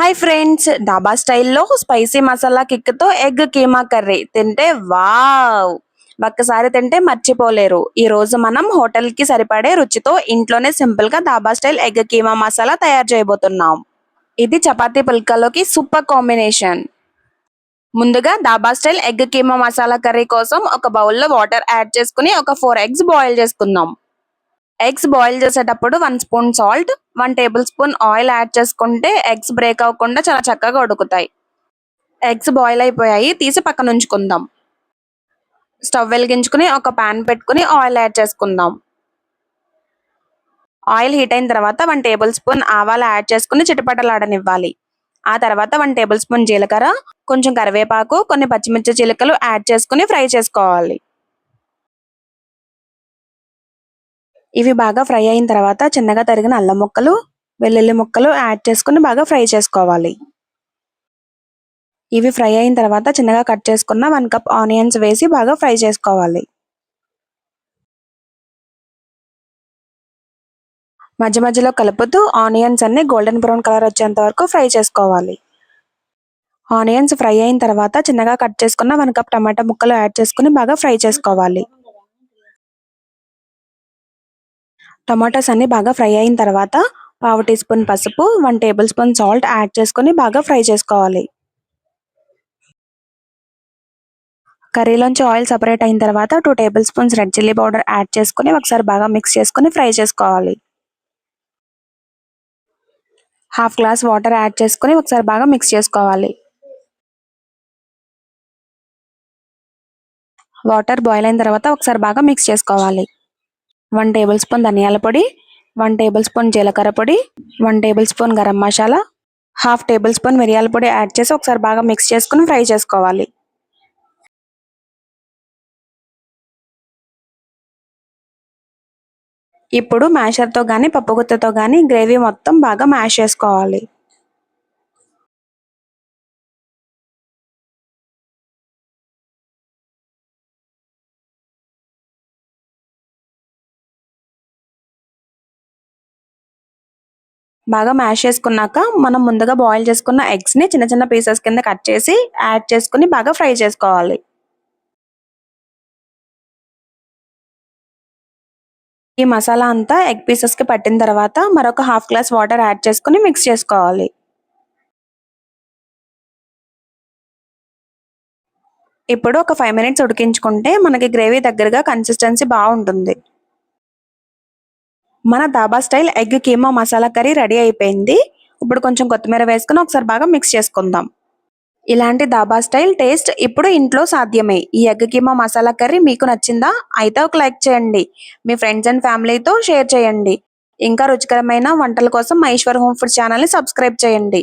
Hi friends dhaba స్టైల్లో spicy masala కిక్తో egg keema curry తింటే వావ్ ఒక్కసారి తింటే మర్చిపోలేరు. ఈ రోజు మనం హోటల్కి సరిపడే రుచితో ఇంట్లోనే సింపుల్గా డాబా స్టైల్ ఎగ్ కీమా మసాలా తయారు చేయబోతున్నాం. ఇది చపాతీ పుల్కాలోకి సూపర్ కాంబినేషన్ ముందుగా dhaba style egg keema masala curry కోసం ఒక బౌల్లో వాటర్ యాడ్ చేసుకుని ఒక ఫోర్ ఎగ్స్ బాయిల్ చేసుకుందాం. ఎగ్స్ బాయిల్ చేసేటప్పుడు one spoon salt one tablespoon oil add చేసుకుంటే ఎగ్స్ బ్రేక్ అవ్వకుండా చాలా చక్కగా ఉడుకుతాయి. ఎగ్స్ బాయిల్ అయిపోయాయి తీసి పక్కన ఉంచుకుందాం. స్టవ్ వెలిగించుకుని ఒక పాన్ పెట్టుకుని ఆయిల్ యాడ్ చేసుకుందాం. ఆయిల్ హీట్ అయిన తర్వాత వన్ టేబుల్ స్పూన్ ఆవాలు యాడ్ చేసుకుని చిటపటలాడనివ్వాలి. ఆ తర్వాత వన్ టేబుల్ స్పూన్ జీలకర్ర కొంచెం కరివేపాకు కొన్ని పచ్చిమిర్చి చిలుకలు యాడ్ చేసుకుని ఫ్రై చేసుకోవాలి. ఇవి బాగా ఫ్రై అయిన తర్వాత చిన్నగా తరిగిన అల్లం ముక్కలు వెల్లుల్లి ముక్కలు యాడ్ చేసుకుని బాగా ఫ్రై చేసుకోవాలి. ఇవి ఫ్రై అయిన తర్వాత చిన్నగా కట్ చేసుకున్న వన్ కప్ ఆనియన్స్ వేసి బాగా ఫ్రై చేసుకోవాలి. మధ్య మధ్యలో కలుపుతూ ఆనియన్స్ అన్ని గోల్డెన్ బ్రౌన్ కలర్ వచ్చేంత వరకు ఫ్రై చేసుకోవాలి. ఆనియన్స్ ఫ్రై అయిన తర్వాత చిన్నగా కట్ చేసుకున్న వన్ కప్ టమాటా ముక్కలు యాడ్ చేసుకుని బాగా ఫ్రై చేసుకోవాలి. టమాటాస్ అన్ని బాగా ఫ్రై అయిన తర్వాత పావు టీ స్పూన్ పసుపు one tablespoon salt add చేసుకుని బాగా ఫ్రై చేసుకోవాలి. కర్రీలోంచి ఆయిల్ సపరేట్ అయిన తర్వాత two tablespoons red chilli powder add చేసుకుని ఒకసారి బాగా మిక్స్ చేసుకుని ఫ్రై చేసుకోవాలి. హాఫ్ గ్లాస్ వాటర్ యాడ్ చేసుకుని ఒకసారి బాగా మిక్స్ చేసుకోవాలి. వాటర్ బాయిల్ అయిన తర్వాత ఒకసారి బాగా మిక్స్ చేసుకోవాలి. వన్ టేబుల్ స్పూన్ ధనియాల పొడి వన్ టేబుల్ స్పూన్ జీలకర్ర పొడి one tablespoon garam masala half tablespoon మిరియాల పొడి యాడ్ చేసి ఒకసారి బాగా మిక్స్ చేసుకుని ఫ్రై చేసుకోవాలి. ఇప్పుడు మ్యాషర్తో కానీ పప్పుగుత్తతో కానీ గ్రేవీ మొత్తం బాగా మ్యాష్ చేసుకోవాలి. బాగా మ్యాష్ చేసుకున్నాక మనం ముందుగా బాయిల్ చేసుకున్న ఎగ్స్ని చిన్న చిన్న పీసెస్ కింద కట్ చేసి యాడ్ చేసుకుని బాగా ఫ్రై చేసుకోవాలి. ఈ మసాలా అంతా ఎగ్ పీసెస్కి పట్టిన తర్వాత మరొక హాఫ్ గ్లాస్ వాటర్ యాడ్ చేసుకుని మిక్స్ చేసుకోవాలి. ఇప్పుడు ఒక ఫైవ్ మినిట్స్ ఉడికించుకుంటే మనకి గ్రేవీ దగ్గరగా కన్సిస్టెన్సీ బాగుంటుంది. మన dhaba style egg keema masala curry ready అయిపోయింది. ఇప్పుడు కొంచెం కొత్తిమీర వేసుకుని ఒకసారి బాగా మిక్స్ చేసుకుందాం. ఇలాంటి దాబా స్టైల్ టేస్ట్ ఇప్పుడు ఇంట్లో సాధ్యమే. ఈ ఎగ్ కీమా మసాలా కర్రీ మీకు నచ్చిందా? అయితే ఒక లైక్ చేయండి. మీ ఫ్రెండ్స్ అండ్ ఫ్యామిలీతో షేర్ చేయండి. ఇంకా రుచికరమైన వంటల కోసం మహేశ్వర్ హోమ్ ఫుడ్ ఛానల్ని సబ్స్క్రైబ్ చేయండి.